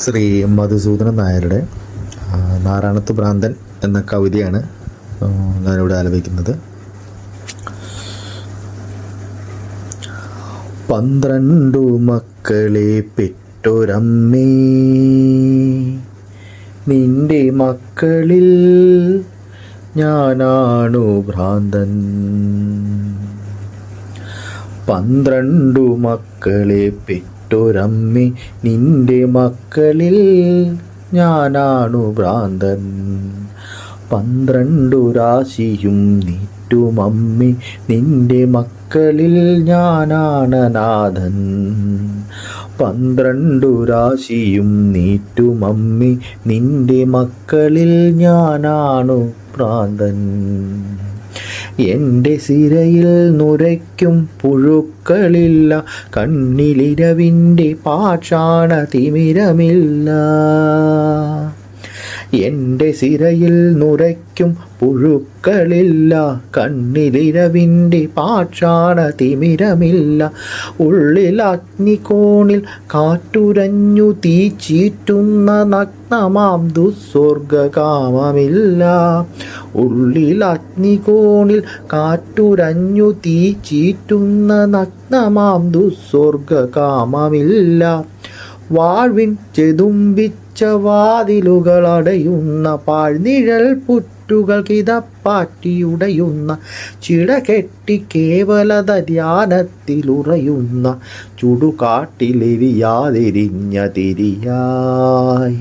ശ്രീ മധുസൂദന നായരുടെ നാരായണത്ത് ഭ്രാന്തൻ എന്ന കവിതയാണ് ഞാനിവിടെ ആലപിക്കുന്നത്. പന്ത്രണ്ടു മക്കളെ പെറ്റൊരമ്മേ നിന്റെ മക്കളിൽ ഞാനാണു ഭ്രാന്തൻ. പന്ത്രണ്ടു മക്കളെ പെറ്റൊരമ്മി നിന്റെ മക്കളിൽ ഞാനാണു ഭ്രാന്തൻ. പന്ത്രണ്ടു രാശിയും നീറ്റുമമ്മി നിന്റെ മക്കളിൽ ഞാനാണ് നാഥൻ പന്ത്രണ്ടു രാശിയും നീറ്റുമമ്മി നിന്റെ മക്കളിൽ ഞാനാണു ഭ്രാന്തൻ. എന്റെ സിരയിൽ നുരയ്ക്കും പുഴുക്കളില്ല. കണ്ണിലിരവിന്റെ പാഷാണ തിമിരമില്ല. എന്റെ സിരയിൽ നുരയ്ക്കും പുഴുക്കളില്ല. കണ്ണിലിരവിന്റെ പാക്ഷാണ തിമിരമില്ല. ഉള്ളിൽ അഗ്നികോണിൽ കാറ്റുരഞ്ഞു തീച്ചീറ്റുന്ന നഗ്നമാം ദുസ്വർഗകാമമില്ല ഉള്ളിൽ അഗ്നികോണിൽ കാറ്റുരഞ്ഞു തീച്ചീറ്റുന്ന നഗ്നമാം ദുസ്വർഗകാമമില്ല വാഴ്വിൻ ചെതുമ്പിച്ച വാതിലുകൾ അടയുന്ന പാഴ്നിഴൽ പുറ്റുകൾ കിതപ്പാറ്റിയുടയുന്ന ചിട കെട്ടി കേവലത ധ്യാനത്തിലുറയുന്ന ചുടുകാട്ടിലെരിയാതെരിഞ്ഞ തിരിയായി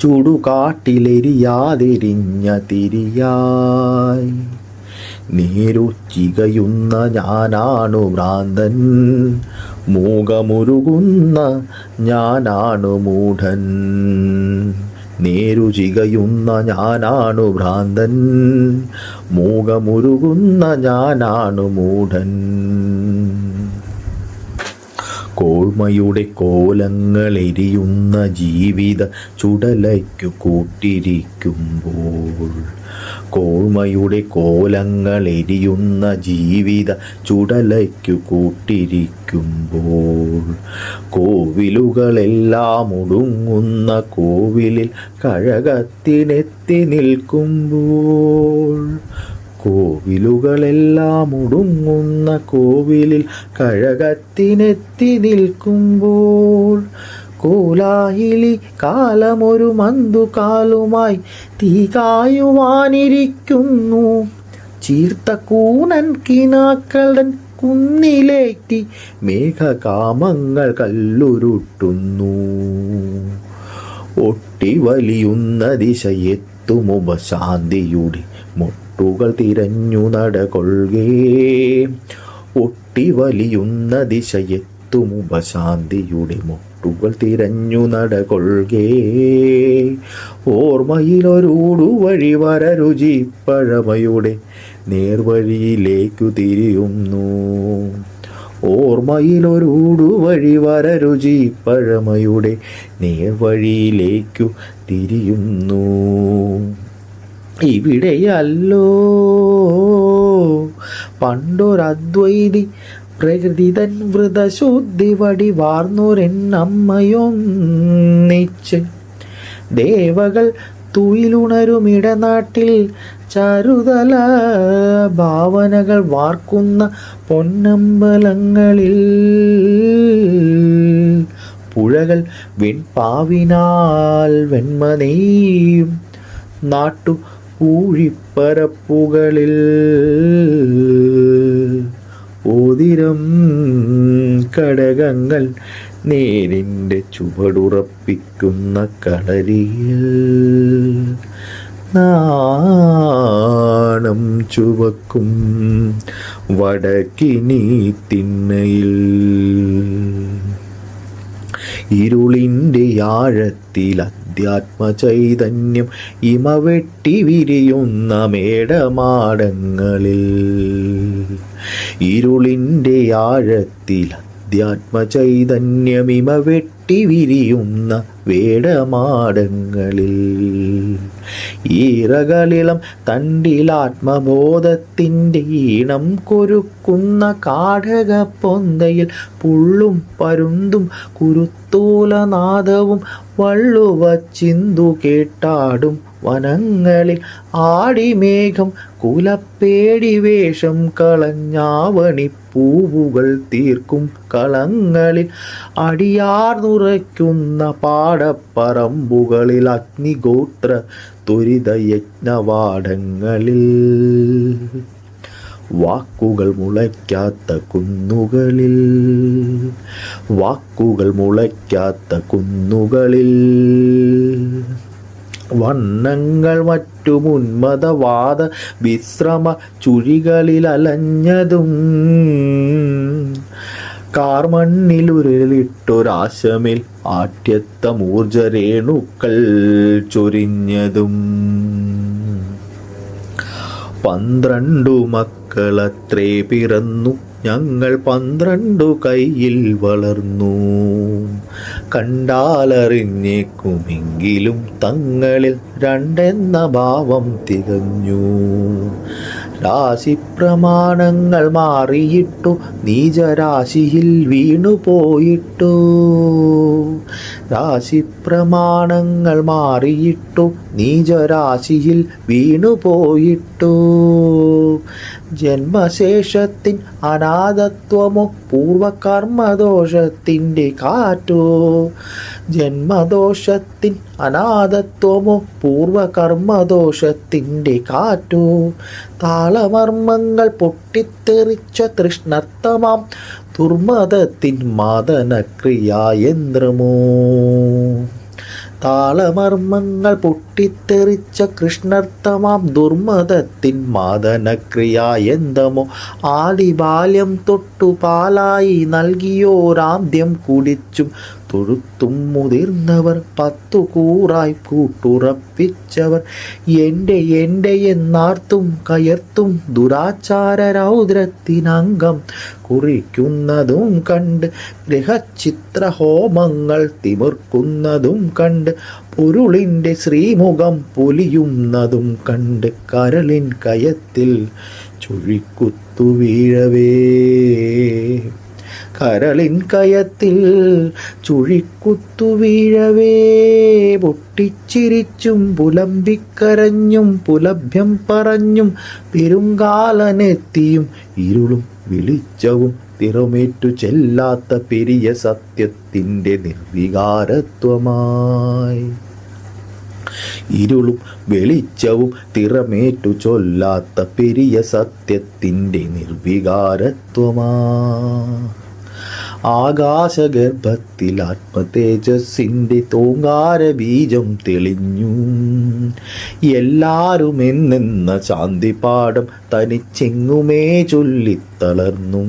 ചുടുകാട്ടിലെരിയാതെരിഞ്ഞ തിരിയായി നീരുച്ചികയുന്ന ഞാനാണു ഭ്രാന്തൻ. മൂകമുരുകുന്ന ഞാനാണു മൂഢൻ. നേരുചികയുന്ന ഞാനാണു ഭ്രാന്തൻ. മൂകമുരുകുന്ന ഞാനാണു മൂഢൻ. കോൾമയുടെ കോലങ്ങളെരിയുന്ന ജീവിത ചുടലയ്ക്കു കൂട്ടിരിക്കുമ്പോൾ കോൾമയുടെ കോലങ്ങളെരിയുന്ന ജീവിത ചുടലയ്ക്കു കൂട്ടിരിക്കുമ്പോൾ. കോവിലുകളെല്ലാം ഒടുങ്ങുന്ന കോവിലിൽ കഴകത്തിനെത്തി നിൽക്കുമ്പോൾ. കോവിലുകളെല്ലാം ഒടുങ്ങുന്ന കോവിലിൽ കഴകത്തിനെത്തി നിൽക്കുമ്പോൾ. കോലായിലി കാലമൊരു മന്തുകാലുമായി തീ കായുവാനിരിക്കുന്നു. ചീർത്ത കൂനൻ കിനാക്കളൻ കുന്നിലേറ്റി മേഘകാമങ്ങൾ കല്ലുരുട്ടുന്നു. ഒട്ടി വലിയുന്ന ദിശയെത്തുമുപശാന്തിയുടെ മുട്ടുകൾ തിരഞ്ഞു നടകൊള്ളേ ഒട്ടി വലിയുന്ന ദിശയെത്തുമുപശാന്തിയുടെ മുട്ടുകൾ തിരഞ്ഞു നടകൊള്ളുകേ. ഓർമ്മയിലൊരൂടു വഴി വരരുചി പഴമയുടെ നേർവഴിയിലേക്കു തിരിയുന്നു. ഓർമ്മയിലൊരൂടു വഴി വരരുചി പഴമയുടെ നേർവഴിയിലേക്കു തിരിയുന്നു. ഇവിടെയല്ലോ പണ്ടൊരദ്വൈതി പ്രകൃതിതൻ വൃതശുദ്ധി വടി വാർന്നൊരെന്നമ്മയൊന്നിച്ച് ദേവകൾ തുയിലുണരുമിടനാട്ടിൽ ചരുതല ഭാവനകൾ വാർക്കുന്ന പൊന്നമ്പലങ്ങളിൽ. പുഴകൾ വെൺപാവിനാൽ വെൺമനെയും നാട്ടു ഊഴിപ്പരപ്പുകളിൽ. ഓതിരം കടകങ്ങൾ നേരിന്റെ ചുവടുറപ്പിക്കുന്ന കടലിൽ നാണം ചുവക്കും വടക്കിനി തിണ്ണയിൽ. ഇരുളിന്റെ ആഴത്തിൽ അധ്യാത്മ ചൈതന്യം ഇമവെട്ടി വിരിയുന്ന മേടമാടങ്ങളിൽ. ഇരുളിന്റെ ആഴത്തിൽ അധ്യാത്മചൈതന്യമിമ വെട്ടി വിരിയുന്ന വേടമാടങ്ങളിൽ. ഈറകളിളം തണ്ടിലാത്മബോധത്തിന്റെ ഈണം കൊരുക്കുന്ന കാടക പൊന്തയിൽ പുള്ളും പരുന്തും കുരുത്തൂലനാദവും വള്ളുവ ചിന്തു കേട്ടാടും വനങ്ങളിൽ ആടിമേഘം കുലപ്പേടി വേഷം കളഞ്ഞാവണി പൂവുകൾ തീർക്കും കളങ്ങളിൽ അടിയാർന്നുറയ്ക്കുന്ന പാടപ്പറമ്പുകളിൽ അഗ്നിഗോത്ര ദുരിതയജ്ഞവാടങ്ങളിൽ. വാക്കുകൾ മുളയ്ക്കാത്ത കുന്നുകളിൽ. വാക്കുകൾ മുളയ്ക്കാത്ത കുന്നുകളിൽ. വണ്ണങ്ങൾ മറ്റു മുന്മതവാദ വിശ്രമ ചുഴികളിൽ അലഞ്ഞതും. കാർമണ്ണിലുരുളിട്ടൊരാശമിൽ ആട്യത്തമൂർജരേണുക്കൾ ചൊരിഞ്ഞതും. പന്ത്രണ്ടു മക്കളത്രേ പിറന്നു. ഞങ്ങൾ പന്ത്രണ്ടു കയ്യിൽ വളർന്നു. കണ്ടാലറിഞ്ഞേക്കുമെങ്കിലും തങ്ങളിൽ രണ്ടെന്ന ഭാവം തികഞ്ഞു. രാശിപ്രമാണങ്ങൾ മാറിയിട്ടു നീചരാശിയിൽ വീണുപോയിട്ടു രാശിപ്രമാണങ്ങൾ മാറിയിട്ടു നീചരാശിയിൽ വീണുപോയിട്ടു ജന്മശേഷത്തിൻ അനാഥത്വമോ പൂർവകർമ്മദോഷത്തിന്റെ കാറ്റോ? ജന്മദോഷത്തിൻ അനാഥത്വമോ പൂർവകർമ്മദോഷത്തിന്റെ കാറ്റോ? താളമർമ്മങ്ങൾ പൊട്ടിത്തെറിച്ച തൃഷ്ണർത്തമാം ദുർമതത്തിൻ മാദനക്രിയായന്ത്രമോ താളമർമ്മങ്ങൾ പൊട്ടിത്തെറിച്ച കൃഷ്ണർത്തമാം ദുർമതത്തിൻ മാതനക്രിയ എന്തമോ ആദിബാല്യം തൊട്ടു പാലായി നൽകിയോരാദ്യം കുടിച്ചും തൊഴുത്തും മുതിർന്നവർ പത്തു കൂറായി കൂട്ടുറപ്പിച്ചവർ. എന്റെ എന്റെ എന്നാർത്തും കയർത്തും ദുരാചാര രൗദ്രത്തിനംഗം കുറിക്കുന്നതും കണ്ട് ഗൃഹചിത്ര ഹോമങ്ങൾ തിമിർക്കുന്നതും കണ്ട് പൊരുളിന്റെ ശ്രീമുഖം പൊലിയുന്നതും കണ്ട് കരളിൻ കയത്തിൽ ചുഴിക്കുത്തു വീഴവേ. കരളിൻ കയത്തിൽ ചുഴിക്കുത്തു വീഴവേ പൊട്ടിച്ചിരിച്ചും പുലമ്പിക്കരഞ്ഞും പുലഭ്യം പറഞ്ഞും പെരുങ്കാലനെത്തിയും ഇരുളും വെളിച്ചവും തിറമേറ്റു ചെല്ലാത്ത പെരിയ സത്യത്തിന്റെ നിർവികാരത്വമായി. ഇരുളും വെളിച്ചവും തിറമേറ്റു ചൊല്ലാത്ത പെരിയ സത്യത്തിന്റെ നിർവികാരത്വമാ. ആകാശഗർഭത്തിൽ ആത്മതേജസ്സിന്റെ തോങ്കാര ബീജം തെളിഞ്ഞു. എല്ലാരും എന്നെന്ന ശാന്തിപാഠം തനിച്ചെങ്ങുമേ ചൊല്ലിത്തളർന്നു.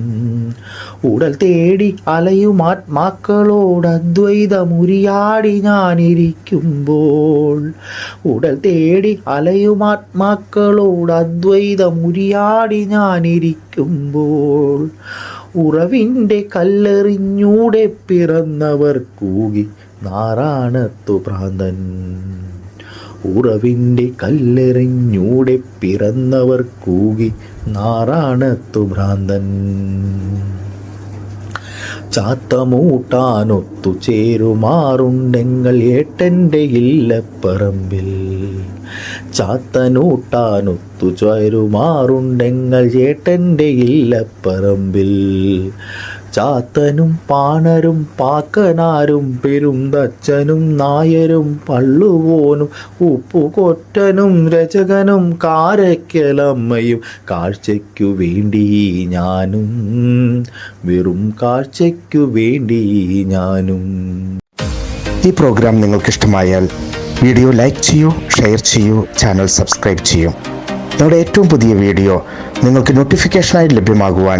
ഉടൽ തേടി അലയും ആത്മാക്കളോട് അദ്വൈതമുരിയാടി ഞാനിരിക്കുമ്പോൾ. ഉടൽ തേടി അലയും ആത്മാക്കളോട് അദ്വൈതമുരിയാടി ഞാനിരിക്കുമ്പോൾ. ഉറവിന്റെ കല്ലെറിഞ്ഞൂടെ പിറന്നവർ കൂകി നാറാണത്തു ഭ്രാന്തൻ. ഉറവിന്റെ കല്ലെറിഞ്ഞൂടെ പിറന്നവർ കൂകി നാറാണത്തു ഭ്രാന്തൻ. ചാത്തമൂട്ടാനൊത്തു ചേരുമാറുണ്ടെങ്കൽ ഏട്ടന്റെ ഇല്ലപ്പറമ്പിൽ. ചാത്തനൂട്ടാനൊത്തു ചേരുമാറുണ്ടെങ്ങൾ ഏട്ടന്റെ ഇല്ലപ്പറമ്പിൽ. ചാത്തനും പാണരും പാക്കനാരും പെരുന്തച്ഛനും നായരും പള്ളുവോനും ഉപ്പുകൊറ്റനും രചകനും കാരക്കലമ്മയും കാഴ്ചയ്ക്കു വേണ്ടി ഞാനും വെറും കാഴ്ചയ്ക്കു വേണ്ടി ഞാനും. ഈ പ്രോഗ്രാം നിങ്ങൾക്ക് ഇഷ്ടമായാൽ വീഡിയോ ലൈക്ക് ചെയ്യൂ ഷെയർ ചെയ്യൂ ചാനൽ സബ്സ്ക്രൈബ് ചെയ്യൂ. നമ്മുടെ ഏറ്റവും പുതിയ വീഡിയോ നിങ്ങൾക്ക് നോട്ടിഫിക്കേഷനായി ലഭ്യമാകുവാൻ